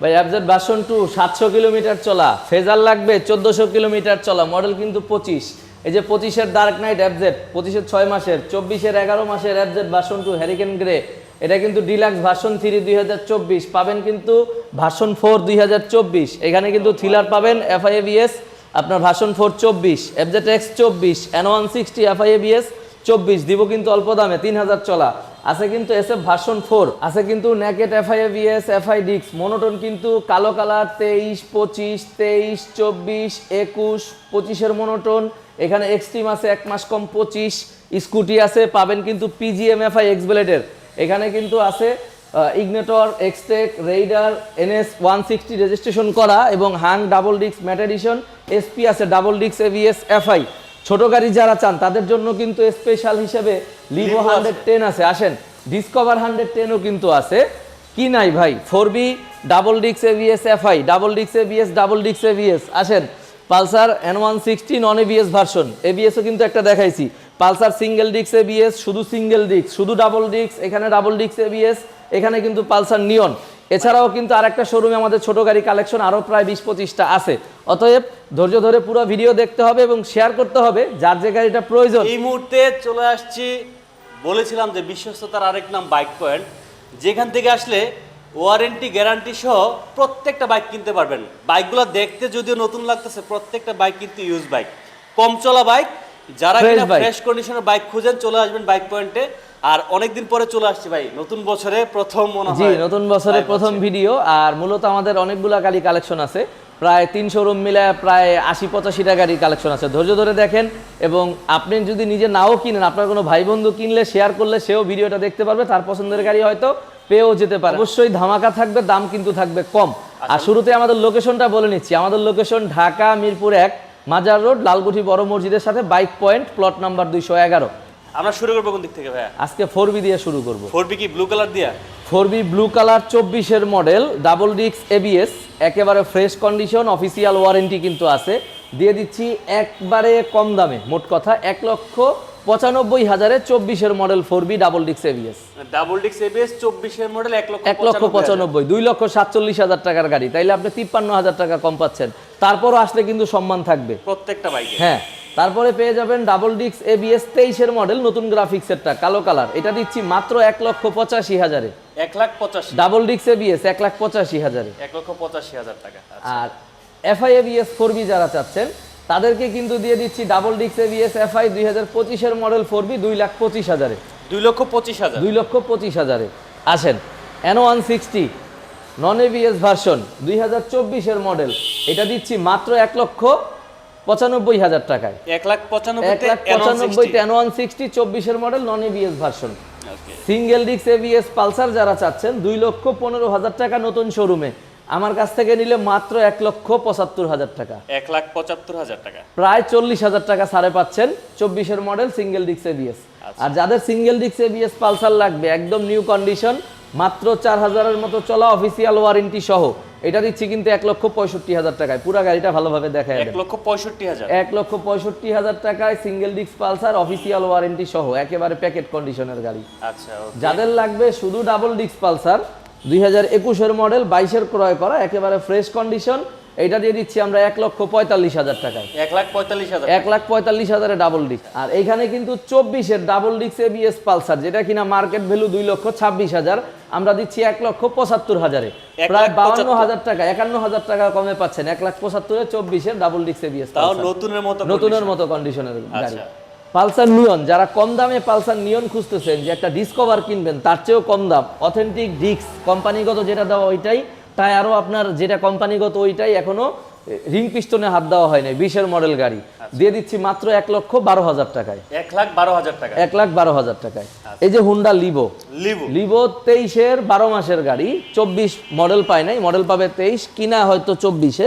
ভাই অ্যাবজেট বাসন টু সাতশো কিলোমিটার চলা। ফেজার লাগবে চোদ্দোশো কিলোমিটার চলা। মডেল কিন্তু পঁচিশ। এই যে পঁচিশের ডার্ক নাইট অ্যাবজেট পঁচিশের ছয় মাসের, চব্বিশের এগারো মাসের অ্যাবজেট বাসন টু হ্যারিকেন গ্রে এটা কিন্তু ডিলাক্স ভার্সন থ্রি দুই হাজার চব্বিশ। পাবেন কিন্তু ভার্সন ফোর দুই হাজার চব্বিশ। এখানে কিন্তু থ্রিলার পাবেন এফআইএবিএস আপনার ভার্সন ফোর চব্বিশ। এফজেট এক্স চব্বিশ। N one sixty FI ABS চব্বিশ। দিব কিন্তু অল্প দামে, তিন হাজার চলা। আছে কিন্তু এস এফ ভার্সন ফোর আছে কিন্তু naked FI ABS FI discs monotone কিন্তু কালো কালার, তেইশ, পঁচিশ, তেইশ, চব্বিশ, একুশ, পঁচিশের মনোটন এখানে এক্সট্রিম আছে, এক মাস কম পঁচিশ। স্কুটি আছে, পাবেন কিন্তু পিজিএম এফআই এক্সবেলেটের এখানে কিন্তু আছে Ignitor Xtec Raider NS one sixty registration করা এবং হাং ডাবল ডিক্স ম্যাট এডিশন এসপি আছে ডাবল ডিক্স এভিএস এফআই ছোট গাড়ি যারা চান, তাদের জন্য কিন্তু স্পেশাল হিসেবে লিভো হান্ড্রেড টেন আছে আসেন। ডিসকভার হান্ড্রেড টেনও কিন্তু আছে। কি নাই ভাই? ফোর বি ডাবল ডিক্স এভিএস এফআই ডাবল ডিক্স এ এভিএস ডাবল ডিক্স এ এভিএস আসেন Pulsar N one sixty non ABS version এবিএসও কিন্তু একটা দেখাইছি। পালসার সিঙ্গেল ডিক্স এবিএস শুধু সিঙ্গেল ডিক্স শুধু ডাবল ডিক্স এখানে ডাবল ডিক্স এবিএস এখানে কিন্তু পালসার নিয়ন এছাড়াও কিন্তু আরেকটা শোরুমে আমাদের ছোট গাড়ি কালেকশন আরও প্রায় বিশ পঁচিশটা আছে। অতএব ধৈর্য ধরে পুরো ভিডিও দেখতে হবে এবং শেয়ার করতে হবে যার যে গাড়িটা প্রয়োজন। এই মুহূর্তে চলে আসছি বলেছিলাম যে বিশ্বস্ততার আরেক নাম বাইক পয়েন্ট। যেখান থেকে আসলে ওয়ারেন্টি গ্যারান্টি সহ প্রত্যেকটা বাইক কিনতে পারবেন। বাইকগুলো দেখতে যদিও নতুন লাগতেছে প্রত্যেকটা বাইক কিন্তু ইউজ বাইক কম চলা বাইক যারা কিনা ফ্রেশ কন্ডিশনের বাইক খুঁজেন চলে আসবেন বাইক পয়েন্টে। আর অনেকদিন পরে চলে আসছি ভাই নতুন বছরে প্রথম মনে জি নতুন বছরে প্রথম ভিডিও আর মূলত আমাদের অনেকগুলা গাড়ি কালেকশন আছে। প্রায় তিনশো রুম মিলে প্রায় আশি পঁচাশিটা গাড়ির কালেকশন আছে। ধৈর্য ধরে দেখেন এবং আপনি যদি নিজে নাও কিনেন আপনার কোনো ভাই বন্ধু কিনলে শেয়ার করলে সেও ভিডিওটা দেখতে পারবে তার পছন্দের গাড়ি হয়তো পেয়েও যেতে পারে। অবশ্যই ধামাকা থাকবে দাম কিন্তু থাকবে কম। আর শুরুতে আমাদের লোকেশনটা বলে নিচ্ছি। আমাদের লোকেশন ঢাকা মিরপুর এক মাজার রোড লালকুঠি বড় মসজিদের সাথে বাইক পয়েন্ট প্লট নাম্বার দুইশো এগারো। আমরা শুরু করব কোন দিক থেকে ভাইয়া? আজকে ফোর বি দিয়ে শুরু করব। ফোর বি কি ব্লু কালার দিয়া? ফোর বি ব্লু কালার চব্বিশের মডেল ডাবল ডিক্স এবিএস একেবারে ফ্রেশ কন্ডিশন অফিসিয়াল ওয়ারেন্টি কিন্তু আছে। দিয়ে দিচ্ছি একবারে কম দামে মোট কথা এক লক্ষ পঁচানব্বই হাজারে চব্বিশের মডেল ফোর বি ডাবল ডিক্স এবিএস ডাবল ডিক্স এবিএস চব্বিশের মডেল এক লক্ষ এক লক্ষ পঁচানব্বই দুই লক্ষ সাতচল্লিশ হাজার টাকার গাড়ি। তাইলে আপনি তিপ্পান্ন হাজার টাকা কম পাচ্ছেন। তারপরও আসলে কিন্তু সম্মান থাকবে। প্রত্যেকটা বাইকে? হ্যাঁ। তারপরে পেয়ে যাবেন ডাবল ডিক্স এবিএস তেইশের মডেল নতুন গ্রাফিক্সেরটা কালো কালার এটা দিচ্ছি মাত্র এক লক্ষ পঁচাশি হাজারে। এক লাখ পঁচাশি। ডাবল ডিক্স এ এবিএস এক লাখ পঁচাশি হাজারে। এক লক্ষ পঁচাশি হাজার টাকা আর এফআই এবিএস ফোর বি যারা চাচ্ছেন তাদেরকে কিন্তু দিয়ে দিচ্ছি ডাবল ডিক্স এবিএস এফআই দুই হাজার পঁচিশের মডেল ফোর বি দুই লাখ পঁচিশ হাজারে। দুই লক্ষ পঁচিশ হাজার। দুই লক্ষ পঁচিশ হাজারে। আসেন N one sixty non ABS version দুই হাজার চব্বিশের মডেল এটা দিচ্ছি মাত্র এক লক্ষ পঁচানব্বই হাজার টাকায়। এক লাখ পঁচানব্বই এক লাখ পঁচানব্বই টেন ওয়ান সিক্সটি চব্বিশের model non ABS version single ডিক্স এবিএস পালসার যারা চাচ্ছেন দুই লক্ষ পনেরো হাজার টাকা নতুন শোরুমে আমার কাছ থেকে নিলে মাত্র এক লক্ষ পঁচাত্তর হাজার টাকা। এক লাখ পঁচাত্তর হাজার টাকা। প্রায় চল্লিশ হাজার টাকা সাড়ে পাচ্ছেন চব্বিশের মডেল সিঙ্গেল ডিক্স এবিএস আর যাদের সিঙ্গেল ডিক্স এবিএস পালসার লাগবে একদম নিউ কন্ডিশন মাত্র চার হাজারের মতো চলা অফিসিয়াল ওয়ারেন্টি সহ। এটা দিচ্ছি কিন্তু এক লক্ষ পঁয়ষট্টি হাজার টাকায়। পুরো গাড়িটা ভালোভাবে দেখা এক লক্ষ পঁয়ষট্টি হাজার। এক লক্ষ পঁয়ষট্টি হাজার টাকায় single disc Pulsar official warranty সহ একেবারে প্যাকেট কন্ডিশনের গাড়ি। আচ্ছা যাদের লাগবে শুধু ডাবল ডিস্ক পালসার দুই হাজার একুশের মডেল বাইশের ক্রয় করা একেবারে ফ্রেশ কন্ডিশন এটা দিয়ে দিচ্ছি আমরা এক লক্ষ পঁয়তাল্লিশ হাজার টাকায়। এক লাখ পঁয়তাল্লিশ হাজার এক লাখ পঁয়তাল্লিশ হাজারে ডাবল ডিক্স আর এখানে কিন্তু চব্বিশের ডাবল ডিক্স এবিএস পালসার যেটা কিনা মার্কেট ভ্যালু দুই লক্ষ ছাব্বিশ হাজার আমরা দিচ্ছি এক লক্ষ পঁচাত্তর হাজারে। প্রায় বাউন্ন হাজার টাকা একান্ন হাজার টাকা কমে পাচ্ছেন এক লাখ পঁচাত্তরে চব্বিশের ডাবল ডিক্স এবিএস নতুনের মতো নতুনের মতো কন্ডিশনের গাড়ি। আচ্ছা। পালসার নিয়ন যারা কম দামে পালসার নিয়ন খুঁজতেছেন যে একটা ডিসকভার কিনবেন তার চেয়েও কম দাম। অথেন্টিক ডিক্স কোম্পানিগত যেটা দেওয়া ওইটাই। টায়ারও আপনার যেটা কোম্পানিগত ওইটাই এখনও রিং পিস্টনে হাত দেওয়া হয় নাই বিশের মডেল গাড়ি। দিয়ে দিচ্ছি মাত্র এক লক্ষ বারো হাজার টাকায়। এক লাখ বারো হাজার টাকা এক লাখ বারো হাজার টাকায়। এই যে হুন্ডা লিবো লিবো লিবো তেইশের বারো মাসের গাড়ি চব্বিশ মডেল পায় নাই মডেল পাবে তেইশ কিনা হয়তো চব্বিশে।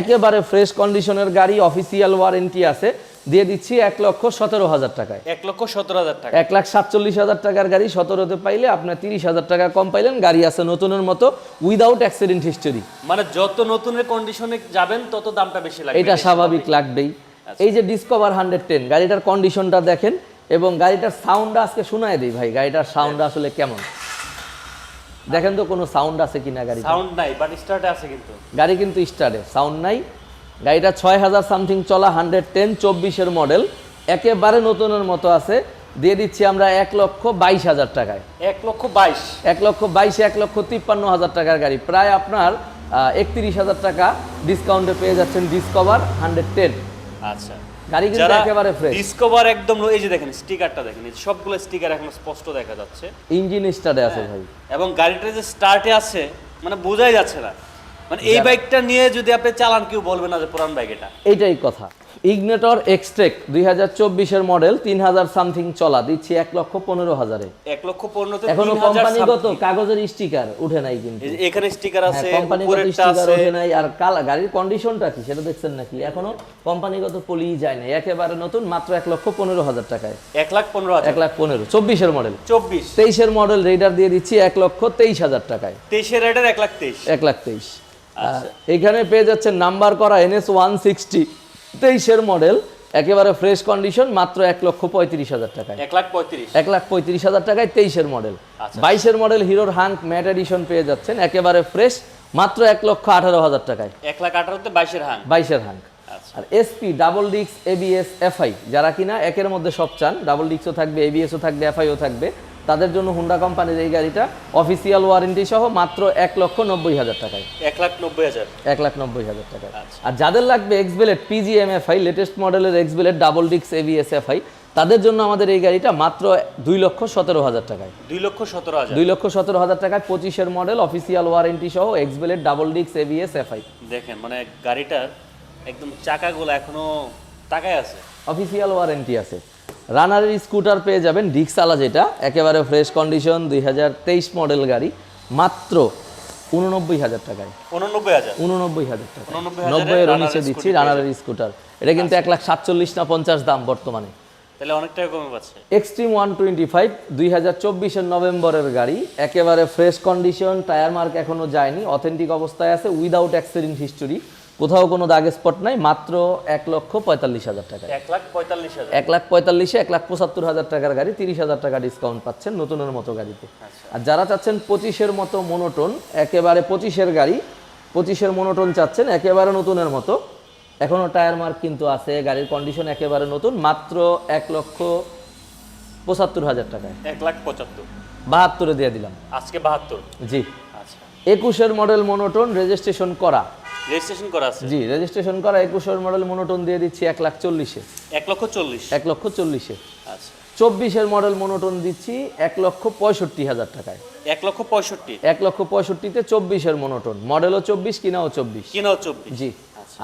একেবারে ফ্রেশ কন্ডিশনের গাড়ি অফিসিয়াল ওয়ারেন্টি আছে। দিয়ে দিচ্ছি এক লক্ষ সতেরো হাজার টাকায়। এক লক্ষ সতেরো হাজার টাকা। এক লাখ সাতচল্লিশ হাজার টাকার গাড়ি সতেরোতে পাইলে আপনার তিরিশ হাজার টাকা কম পাইলেন। গাড়ি আছে নতুনের মতো উইদাউট অ্যাক্সিডেন্ট হিস্টোরি মানে যত নতুনের কন্ডিশনে যাবেন তত দামটা বেশি লাগবে। এটা স্বাভাবিক লাগবেই। এই যে ডিসকভার হান্ড্রেড টেন গাড়িটার কন্ডিশনটা দেখেন এবং গাড়িটার সাউন্ডটা আজকে শোনায় দিই ভাই গাড়িটার সাউন্ড আসলে কেমন? দেখেন তো কোনো সাউন্ড আছে কিনা গাড়ি সাউন্ড নাই বাট স্টার্টে আছে কিন্তু। গাড়ি কিন্তু স্টার্টে সাউন্ড নাই। গাড়িটা ছয় হাজার সামথিং চলা হান্ড্রেড টেন চব্বিশের মডেল একেবারে নতুনের মতো আছে। দিয়ে দিচ্ছি আমরা এক লক্ষ বাইশ হাজার টাকায়। এক লক্ষ বাইশ। এক লক্ষ বাইশ এক লক্ষ তিপ্পান্ন হাজার টাকার গাড়ি। প্রায় আপনার একত্রিশ হাজার টাকা ডিসকাউন্টে পেয়ে যাচ্ছেন ডিসকভার হান্ড্রেড টেন আচ্ছা। গাড়ি কিন্তু একেবারে ফ্রেশ ডিসকভার একদম এই যে দেখেন স্টিকারটা দেখেন এই সবগুলো স্টিকার এখন স্পষ্ট দেখা যাচ্ছে। ইঞ্জিন স্টার্টে আছে ভাই। এবং গাড়িটা যে স্টার্টে আছে মানে বোঝাই যাচ্ছে না। মানে এই বাইকটা নিয়ে যদি আপনি চালান কেউ বলবে না যে পুরান বাইক এটা এইটাই কথা। ইগনেটর এক্সট্রেক দুই হাজার চব্বিশের মডেল তিন হাজার সামথিং চলা দিচ্ছি এক লক্ষ পনেরো হাজারে। এক লক্ষ পনেরোতে এখনও কোম্পানিগত কাগজের স্টিকার উঠে নাই কিন্তু। এখানে স্টিকার আছে হ্যাঁ, কোম্পানিগত স্টিকার ওঠে নাই আর কালা গাড়ির কন্ডিশনটা কি সেটা দেখছেন নাকি? এখনও কোম্পানিগত পলি যায় নাই একেবারে নতুন মাত্র এক লক্ষ পনেরো হাজার টাকায়। এক লাখ পনেরো এক লাখ পনেরো চব্বিশের মডেল চব্বিশ। তেইশের মডেল রেডার দিয়ে দিচ্ছি এক লক্ষ তেইশ হাজার টাকায়। তেইশের রাইডার এক লাখ তেইশ। এক লাখ তেইশ। আর এখানে পেয়ে যাচ্ছেন নাম্বার করা এনএস ওয়ান সিক্সটি তেইশের মডেল একেবারে ফ্রেশ কন্ডিশন মাত্র এক লক্ষ পঁয়ত্রিশ হাজার টাকায়। এক লাখ পঁয়ত্রিশ। এক লাখ পঁয়ত্রিশ হাজার টাকায় তেইশের মডেল। আচ্ছা। বাইশের মডেল হিরোর হাঙ্ক ম্যাট এডিশন পেয়ে যাচ্ছেন একেবারে ফ্রেশ মাত্র এক লক্ষ আঠারো হাজার টাকায়। এক লাখ আঠারোতে বাইশের হাং বাইশের হাঙ্ক। আচ্ছা। আর এসপি ডাবল ডিক্স এবিএস এফআই যারা কিনা একের মধ্যে সব চান ডাবল ডিক্সও থাকবে এবিএসও থাকবে এফআইও থাকবে তাদের জন্য হুন্ডা কোম্পানির এই গাড়িটা অফিসিয়াল ওয়ারেন্টি সহ মাত্র এক লক্ষ নব্বই হাজার টাকায়। এক লাখ নব্বই হাজার। এক লাখ নব্বই হাজার টাকায়। আচ্ছা। আর যাদের লাগবে এক্স এক্সবেলেট পিজিএমএফআই লেটেস্ট মডেলের এক্সবেলেট ডাবল ডিক্স এবিএস এফআই তাদের জন্য আমাদের এই গাড়িটা মাত্র দুই লক্ষ সতেরো হাজার টাকায়। দুই লক্ষ সতেরো হাজার। দুই লক্ষ সতেরো হাজার টাকায় পঁচিশের মডেল অফিসিয়াল ওয়ারেন্টি সহ এক্স এক্সবেলেট ডাবল ডিক্স এবিএস এফআই দেখেন মানে গাড়িটার একদম চাকাগুলো এখনও তাকায় আছে। অফিসিয়াল ওয়ারেন্টি আছে। রানারের স্কুটার পেয়ে যাবেন ডিক্সালা যেটা একেবারে ফ্রেশ কন্ডিশন দুই হাজার তেইশ মডেল গাড়ি মাত্র উননব্বই হাজার টাকায়। উননব্বই হাজার? উননব্বই হাজার টাকা 89,000 নব্বই নিচে দিচ্ছি রানারের স্কুটার এটা কিন্তু এক লাখ সাতচল্লিশ না পঞ্চাশ দাম বর্তমানে। তাহলে অনেক টাকা কমে পাচ্ছে। এক্সট্রিম ওয়ান টোয়েন্টি ফাইভ দুই হাজার চব্বিশের নভেম্বরের গাড়ি একেবারে ফ্রেশ কন্ডিশন টায়ার মার্ক এখনও যায়নি অথেন্টিক অবস্থায় আছে উইদাউট অ্যাক্সিডেন্ট হিস্টোরি কোথাও কোনো দাগ স্পট নাই মাত্র এক লক্ষ পঁয়তাল্লিশ হাজার টাকা এক লাখ পঁয়তাল্লিশ হাজার। এক লাখ পঁয়তাল্লিশে এক লাখ পঁচাত্তর হাজার টাকার গাড়ি তিরিশ হাজার টাকা ডিসকাউন্ট পাচ্ছেন নতুনের মতো গাড়িতে। আর যারা চাচ্ছেন পঁচিশের মতো মনোটন একেবারে পঁচিশের গাড়ি পঁচিশের মনোটন চাচ্ছেন একেবারে নতুনের মতো। এখনও টায়ার মার্ক কিন্তু আছে গাড়ির কন্ডিশন একেবারে নতুন মাত্র এক লক্ষ পঁচাত্তর হাজার টাকায়। এক লাখ পঁচাত্তর। বাহাত্তরে দিয়ে দিলাম। আজকে বাহাত্তর? জি। আচ্ছা। একুশের মডেল মনোটন রেজিস্ট্রেশন করা। রেজিস্ট্রেশন করা আছে? জি রেজিস্ট্রেশন করা একুশের মডেল মোনোটন দিয়ে দিচ্ছি এক লাখ চল্লিশে। এক লক্ষ চল্লিশ? এক লক্ষ চল্লিশে। আচ্ছা। চব্বিশের মডেল মোনোটন দিচ্ছি এক লক্ষ পঁয়ষট্টি হাজার টাকায়। এক লক্ষ পঁয়ষট্টি? এক লক্ষ পঁয়ষট্টিতে চব্বিশের মোনোটন মডেলও চব্বিশ কিনাও চব্বিশ। কিনাও চব্বিশ। জি।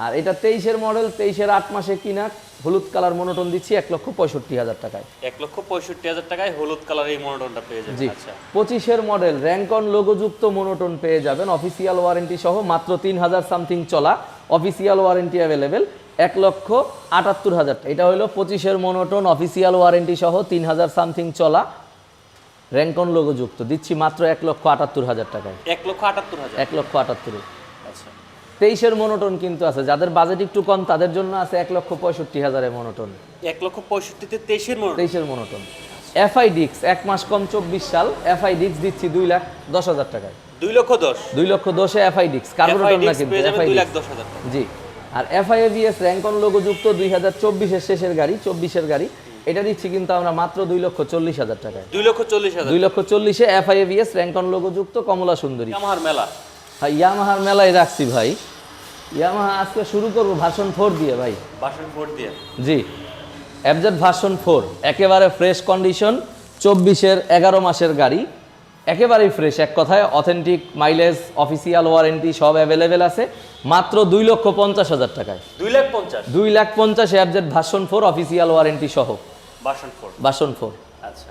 আর এটা তেইশের মডেল তেইশের আট মাসে কিনা হলুদ কালার মনোটন দিচ্ছি এক লক্ষ পঁয়ষট্টি হাজার টাকায়। এক লক্ষ পঁয়ষট্টি হাজার টাকায় হলুদ কালার এই মনোটনটা পেয়ে যাবেন জি। আচ্ছা। পঁচিশের মডেল র্যাঙ্কন লোগোযুক্ত মনোটন পেয়ে যাবেন অফিসিয়াল ওয়ারেন্টি সহ মাত্র তিন হাজার সামথিং চলা অফিসিয়াল ওয়ারেন্টি অ্যাভেলেবেল এক লক্ষ আটাত্তর হাজার এটা হলো পঁচিশের মনোটন অফিসিয়াল ওয়ারেন্টি সহ তিন হাজার সামথিং চলা র্যাঙ্কন লোগোযুক্ত দিচ্ছি মাত্র এক লক্ষ আটাত্তর হাজার টাকায়। এক লক্ষ আটাত্তর হাজার। এক লক্ষ আটাত্তর। আচ্ছা। তেইশের মনোটন কিন্তু আছে। যাদের বাজেট একটু কম তাদের জন্য আছে এক লক্ষ পঁয়ষট্টি হাজারের মনোটন এক লক্ষ পঁয়ষট্টিতে তেইশের তেইশের মনোটন এফআই ডিক্স এক মাস কম চব্বিশ সাল। এফআই ডিক্স দিচ্ছি দুই লাখ দশ হাজার টাকায়। দুই লক্ষ দশ। দুই লক্ষ দশে এফআই ডিক্স কার্বোরেটর না কিন্তু এফআই জি। আর এফআই এভিএস র্যাঙ্কন লোগো যুক্ত দুই হাজার চব্বিশের শেষের গাড়ি চব্বিশের গাড়ি। এটা দিচ্ছি কিন্তু আমরা মাত্র দুই লক্ষ চল্লিশ হাজার টাকায়। দুই লক্ষ চল্লিশ দুই লক্ষ চল্লিশে এফআই এভিএস র্যাঙ্কন লোগো যুক্ত কমলা সুন্দরী। আমার মেলা। ভাই ইয়ামাহার মেলায় রাখছি ভাই। ইয়ামাহা আজকে শুরু করব ভাষণ ফোর দিয়ে ভাই। বাসন ফোর দিয়ে? জি। অ্যাবজেট ভার্সন ফোর একেবারে ফ্রেশ কন্ডিশন চব্বিশের এগারো মাসের গাড়ি। একেবারেই ফ্রেশ এক কথায় অথেন্টিক মাইলেজ অফিসিয়াল ওয়ারেন্টি সব অ্যাভেলেবেল আছে। মাত্র দুই লক্ষ পঞ্চাশ হাজার টাকায়। দুই লাখ পঞ্চাশ? দুই লাখ পঞ্চাশ অ্যাবজেট ভার্সন ফোর অফিসিয়াল ওয়ারেন্টি সহ। বাসন ফোর ভার্সন ফোর আচ্ছা।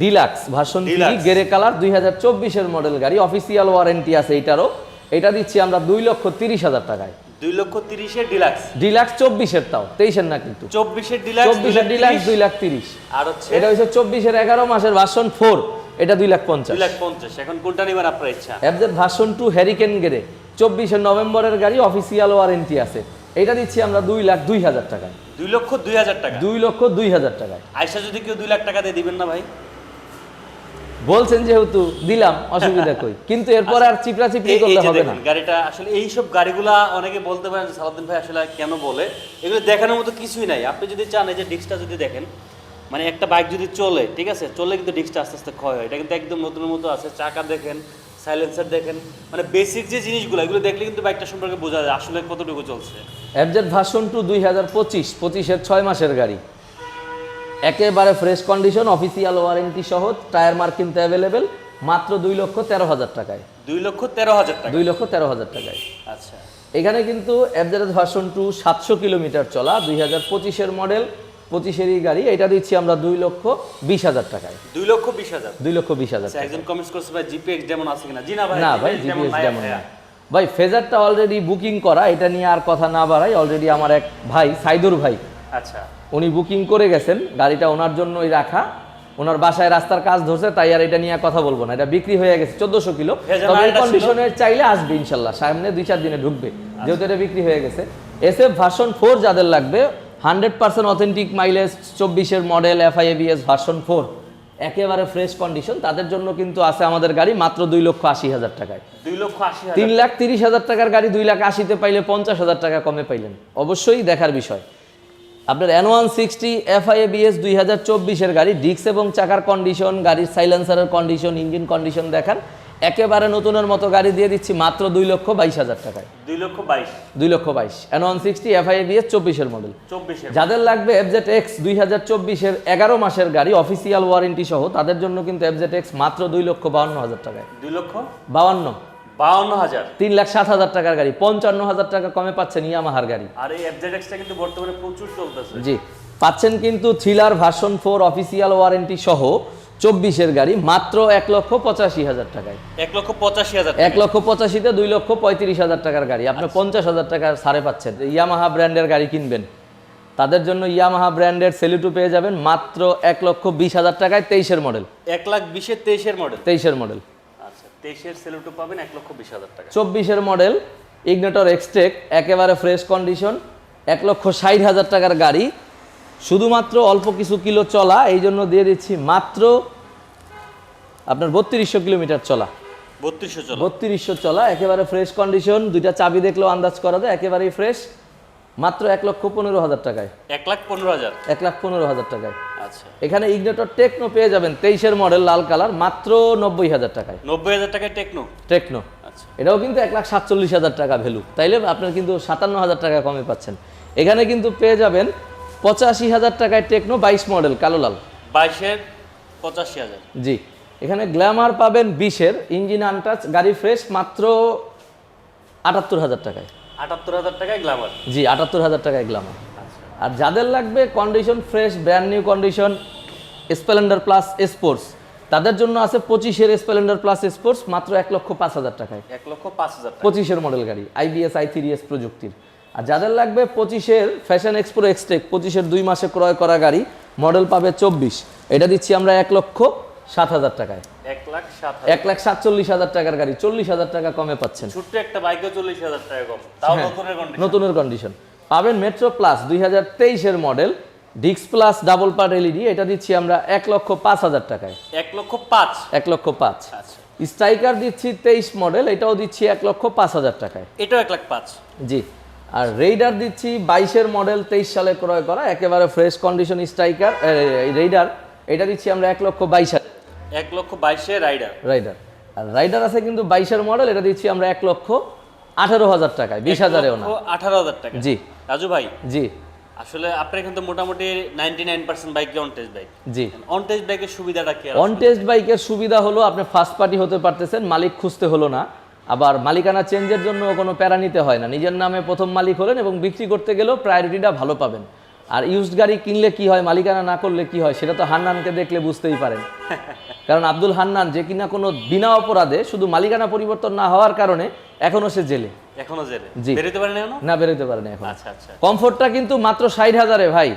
Deluxe version. গেরে কালার দুই হাজার চব্বিশের মডেল গাড়ি। অফিসিয়াল ওয়ারেন্টি আছে এইটারও। এটা দিচ্ছি আমরা দুই লক্ষ তিরিশ হাজার টাকায়। দুই লক্ষ তিরিশের ডিলাক্স ডিলাক্স চব্বিশের তাও তেইশের না কিন্তু। চব্বিশের ডিলাক্স চব্বিশের ডিলাক্স দুই লাখ তিরিশ। আর হচ্ছে? এটা হচ্ছে চব্বিশের এগারো মাসের ভার্সন ফোর এটা দুই লাখ পঞ্চাশ। দুই লাখ পঞ্চাশ। এখন কোনটা নেবেন আপনার ইচ্ছা? অ্যাপজেট ভার্সন টু হ্যারিকেন গেরে চব্বিশে নভেম্বরের গাড়ি অফিসিয়াল ওয়ারেন্টি আছে। এটা দিচ্ছি আমরা দুই লাখ দুই হাজার টাকায়। দুই লক্ষ দুই হাজার টাকা। দুই লক্ষ দুই হাজার টাকায়। আয়সা যদি কেউ দুই লাখ টাকা দিয়ে দিবেন না ভাই? বলছেন যেহেতু দিলাম অসুবিধা কই? কিন্তু এরপর আর চিপরা চিপড়ি এই- এই করলে হবে না। গাড়িটা আসলে এইসব গাড়িগুলা অনেকে বলতে পারেন সালাউদ্দিন ভাই আসলে কেন বলে? এগুলো দেখানোর মতো কিছুই নাই। আপনি যদি চান এই যে ডিস্কটা যদি দেখেন মানে একটা বাইক যদি চলে ঠিক আছে চলে কিন্তু ডিস্কটা আস্তে আস্তে ক্ষয় হয়। এটা কিন্তু একদম নতুনের মতো আছে চাকা দেখেন সাইলেন্সার দেখেন মানে বেসিক যে জিনিসগুলো এগুলো দেখলে কিন্তু বাইকটা সম্পর্কে বোঝা যায় আসলে কতটুকু চলছে। অ্যাবজেট ভার্সন টু দুই হাজার পঁচিশ পঁচিশের ছয় মাসের গাড়ি। একেবারে ফ্রেশ কন্ডিশন অফিসিয়াল ওয়ারেন্টি সহ টায়ার মার্ক কিন্তু অ্যাভেলেবেল মাত্র দুই লক্ষ তেরো হাজার টাকায়। দুই লক্ষ তেরো হাজার টাকা দুই লক্ষ তেরো হাজার টাকায়। আচ্ছা। এখানে কিন্তু অ্যাবজেট ভার্সন টু সাতশো কিলোমিটার চলা দুই হাজার পঁচিশের মডেল পঁচিশেরই গাড়ি এটা দিচ্ছি আমরা দুই লক্ষ বিশ হাজার টাকায়। দুই লক্ষ বিশ হাজার। দুই লক্ষ বিশ হাজার আচ্ছা একজন কমেন্টস করছে ভাই জিপিএক্স যেমন আছে কিনা? জি না ভাই না ভাই GPX যেমন না ভাই ফেজারটা অলরেডি বুকিং করা এটা নিয়ে আর কথা না বাড়াই অলরেডি আমার এক ভাই সাইদুর ভাই। আচ্ছা। উনি বুকিং করে গেছেন গাড়িটা ওনার জন্যই রাখা। ওনার বাসায় রাস্তার কাজ ধরছে তাই আর এটা নিয়ে কথা বলব না। এটা বিক্রি হয়ে গেছে চোদ্দশো কিলো। তবে? কন্ডিশনে চাইলে আসবে ইনশাল্লাহ। সামনে দুই চার দিনে ঢুকবে। যেহেতু এটা বিক্রি হয়ে গেছে। এস এফ ভার্সন ফোর যাদের লাগবে হান্ড্রেড পার্সেন্ট অথেন্টিক মাইলেজ চব্বিশের model FI ABS version four. একেবারে ফ্রেশ কন্ডিশন তাদের জন্য কিন্তু আছে আমাদের গাড়ি মাত্র দুই লক্ষ আশি হাজার টাকায়। দুই লক্ষ আশি তিন লাখ তিরিশ হাজার টাকার গাড়ি দুই লাখ আশিতে পাইলে পঞ্চাশ হাজার টাকা কমে পাইলেন। অবশ্যই দেখার বিষয়। আপনার এন ওয়ান সিক্সটি এফআইএবিএস দুই হাজার চব্বিশের গাড়ি ডিক্স এবং চাকার কন্ডিশন গাড়ির সাইলেন্সারের কন্ডিশন ইঞ্জিন কন্ডিশন দেখান। একেবারে নতুনের মতো গাড়ি দিয়ে দিচ্ছি মাত্র দুই লক্ষ বাইশ হাজার টাকায়। দুই লক্ষ বাইশ। দুই লক্ষ বাইশ। N one sixty FI ABS চব্বিশের মডেল চব্বিশে যাদের লাগবে এফজেড এক্স দুই হাজার চব্বিশের এগারো মাসের গাড়ি অফিসিয়াল ওয়ারেন্টি সহ তাদের জন্য কিন্তু এফজেড এক্স মাত্র দুই লক্ষ বাউন্ন হাজার টাকায়। দুই লক্ষ? বাউন্ন। বাউন্ন হাজার। তিন লাখ সাত হাজার টাকার গাড়ি পঞ্চান্ন হাজার টাকা কমে পাচ্ছেন ইয়ামাহার গাড়ি। আর এই এফজেডএক্সটা কিন্তু বর্তমানে প্রচুর চলতেছে। জি পাচ্ছেন কিন্তু thriller version four official warranty সহ চব্বিশের গাড়ি মাত্র এক লক্ষ পঁচাশি হাজার টাকায়। এক লক্ষ পঁচাশি হাজার এক লক্ষ পঁচাশিতে দুই লক্ষ পঁয়ত্রিশ হাজার টাকার গাড়ি। আপনি পঞ্চাশ হাজার টাকার সারে পাচ্ছেন। ইয়ামাহা ব্র্যান্ডের গাড়ি কিনবেন। তাদের জন্য ইয়ামাহা ব্র্যান্ডের সেলিটু পেয়ে যাবেন মাত্র এক লক্ষ বিশ হাজার টাকায় তেইশের মডেল। এক লাখ বিশের তেইশের মডেল। তেইশের মডেল। আচ্ছা তেইশের সেলুটো পাবেন এক লক্ষ বিশ হাজার টাকা। চব্বিশের মডেল ইগনেটর এক্সটেক একেবারে ফ্রেশ কন্ডিশন এক লক্ষ ষাট হাজার টাকার গাড়ি। শুধুমাত্র অল্প কিছু কিলো চলা এই জন্য দিয়ে দিচ্ছি মাত্র আপনার বত্রিশশো কিলোমিটার চলা। বত্রিশশো চলো। বত্রিশশো চলা একেবারে ফ্রেশ কন্ডিশন দুইটা চাবি দেখলেও আন্দাজ করা যায় একেবারেই ফ্রেশ মাত্র এক লক্ষ পনেরো হাজার টাকায়। এক লাখ পনেরো হাজার? এক লাখ পনেরো হাজার টাকায়। আচ্ছা। এখানে ইগনেটর টেকনো পেয়ে যাবেন তেইশের মডেল লাল কালার মাত্র নব্বই হাজার টাকায়। নব্বই হাজার টাকায় টেকনো টেকনো আচ্ছা। এটাও কিন্তু এক লাখ সাতচল্লিশ হাজার টাকা ভ্যালু তাইলে আপনার কিন্তু সাতান্ন হাজার টাকা কমে পাচ্ছেন। এখানে কিন্তু পেয়ে যাবেন পঁচাশি হাজার টাকায় টেকনো বাইশ মডেল কালো লাল। বাইশের পঁচাশি হাজার। জি। এখানে গ্ল্যামার পাবেন বিশের ইঞ্জিন আনটাচ গাড়ি ফ্রেশ মাত্র আটাত্তর হাজার টাকায়। আটাত্তর হাজার টাকায় গ্লামার জি আটাত্তর হাজার টাকায় আর যাদের লাগবে condition fresh brand new condition Splendor plus sports তাদের জন্য আছে পঁচিশের স্প্লেন্ডার প্লাস স্পোর্টস মাত্র এক লক্ষ পাঁচ হাজার টাকায়। এক লক্ষ পাঁচ হাজার পঁচিশের মডেল গাড়ি আইবিএস আই থ্রি এস প্রযুক্তির। আর যাদের লাগবে পঁচিশের ফ্যাশন এক্সপ্রো এক্সটেক পঁচিশের দুই মাসে ক্রয় করা গাড়ি মডেল পাবে চব্বিশ। এটা দিচ্ছি আমরা এক লক্ষ সাত হাজার টাকায়। এক লাখ সাতচল্লিশ হাজার টাকার গাড়ি চল্লিশ হাজার টাকা কমে পাচ্ছেন। ছোট্ট একটা বাইকে চল্লিশ হাজার টাকা কম তাও নতুনের কন্ডিশন পাবেন মেট্রো প্লাস দুই হাজার তেইশের মডেল ডিক্স প্লাস ডাবল পার্ট এলইডি এটা দিচ্ছি আমরা এক লক্ষ পাঁচ হাজার টাকায়। এক লক্ষ পাঁচ। এক লক্ষ পাঁচ। আচ্ছা। স্ট্রাইকার দিচ্ছি তেইশ মডেল এটাও দিচ্ছি এক লক্ষ পাঁচ হাজার টাকায়। এটাও এক লাখ পাঁচ। জি। আর রেইডার দিচ্ছি বাইশের মডেল তেইশ সালে ক্রয় করা একেবারে ফ্রেশ কন্ডিশন স্ট্রাইকার রেইডার এটা দিচ্ছি আমরা এক লক্ষ বাইশ হাজার। এক লক্ষ বাইশে রাইডার। রাইডার। আর রাইডার আছে কিন্তু বাইশের মডেল এটা দিচ্ছি আমরা এক লক্ষ আঠারো হাজার টাকায় বিশ হাজারেও না। আঠারো হাজার টাকা জি। রাজু ভাই জি। আসলে আপনার এখানে তো মোটামুটি ninety nine percent bike on test bike G. On test বাইকের সুবিধাটা কি অন টেস্ট বাইকের সুবিধা হলো আপনি ফার্স্ট পার্টি হতে পারতেছেন মালিক খুঁজতে হলো না। আবার মালিকানা চেঞ্জের জন্য কোনো প্যারা নিতে হয় না। নিজের নামে প্রথম মালিক হলেন এবং বিক্রি করতে গেলেও প্রায়োরিটিটা ভালো পাবেন। আর ইউজড গাড়ি কিনলে কি হয় মালিকানা না করলে কি হয় সেটা তো হান্নানকে দেখলে বুঝতেই পারেন। কারণ আব্দুল হান্নান যে কিনা কোনো বিনা অপরাধে শুধু মালিকানা পরিবর্তন না হওয়ার কারণে এখনও সে জেলে। এখনও জেলে? জি। বেরোতে পারে না বেরোতে পারেন এখন। আচ্ছা আচ্ছা। কমফোর্টটা কিন্তু মাত্র ষাট হাজারে ভাই।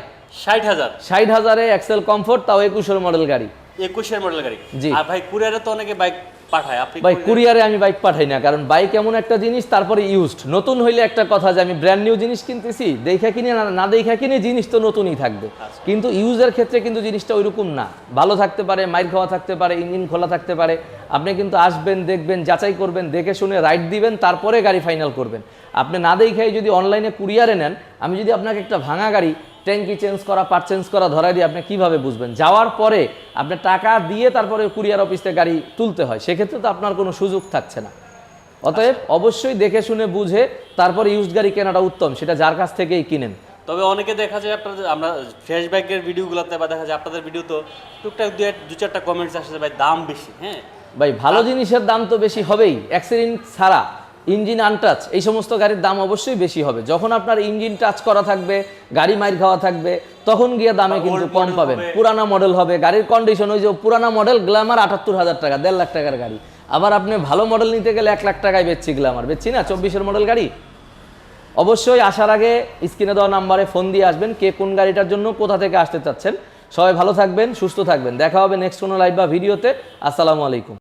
ষাট হাজার? ষাট হাজারে এক্সেল কমফোর্ট তাও একুশের মডেল গাড়ি। একুশের মডেল গাড়ি। জি। আর ভাই কুরিয়ারে তো অনেকে বাইক পাঠায় আপনি ভাই কুরিয়ারে আমি বাইক পাঠাই না কারণ বাইক এমন একটা জিনিস তারপরে ইউজড নতুন হইলে একটা কথা যে আমি ব্র্যান্ড নিউ জিনিস কিনতেছি দেখা কিনে না না দেখা কিনে জিনিস তো নতুনই থাকবে। কিন্তু ইউজের ক্ষেত্রে কিন্তু জিনিসটা ওইরকম না। ভালো থাকতে পারে মাইর খাওয়া থাকতে পারে ইঞ্জিন খোলা থাকতে পারে। আপনি কিন্তু আসবেন দেখবেন যাচাই করবেন দেখে শুনে রাইড দিবেন তারপরে গাড়ি ফাইনাল করবেন। আপনি না দেখাই যদি অনলাইনে কুরিয়ারে নেন আমি যদি আপনাকে একটা ভাঙা গাড়ি ট্যাঙ্কি চেঞ্জ করা পার্ট চেঞ্জ করা ধরাই দিয়ে আপনি কীভাবে বুঝবেন? যাওয়ার পরে আপনি টাকা দিয়ে তারপরে কুরিয়ার অফিসে গাড়ি তুলতে হয় সেক্ষেত্রে তো আপনার কোনো সুযোগ থাকছে না। অতএব অবশ্যই দেখে শুনে বুঝে তারপরে ইউজড গাড়ি কেনাটা উত্তম সেটা যার কাছ থেকেই কিনেন। তবে অনেকে দেখা যায় আপনাদের আমরা ফ্রেশ বাইকের ভিডিওগুলোতে বা দেখা যায় আপনাদের ভিডিওতে টুকটাক দু দু চারটা কমেন্টস আসে ভাই দাম বেশি। হ্যাঁ? ভাই ভালো জিনিসের দাম তো বেশি হবেই অ্যাক্সিডেন্ট ছাড়া। ইঞ্জিন আনটাচ এই সমস্ত গাড়ির দাম অবশ্যই বেশি হবে। যখন আপনার ইঞ্জিন টাচ করা থাকবে গাড়ি মাইর খাওয়া থাকবে তখন গিয়ে দামে কিন্তু কম পাবেন। পুরানা মডেল হবে। গাড়ির কন্ডিশন ওই যে পুরানা মডেল গ্ল্যামার আটাত্তর হাজার টাকা দেড় লাখ টাকার গাড়ি। আবার আপনি ভালো মডেল নিতে গেলে এক লাখ টাকায় বেচছি গ্ল্যামার বেচছি না? চব্বিশের মডেল গাড়ি? অবশ্যই আসার আগে স্ক্রিনে দেওয়া নাম্বারে ফোন দিয়ে আসবেন কে কোন গাড়িটার জন্য কোথা থেকে আসতে চাচ্ছেন। সবাই ভালো থাকবেন সুস্থ থাকবেন। দেখা হবে নেক্সট কোনো লাইভ বা ভিডিওতে আসসালামু আলাইকুম।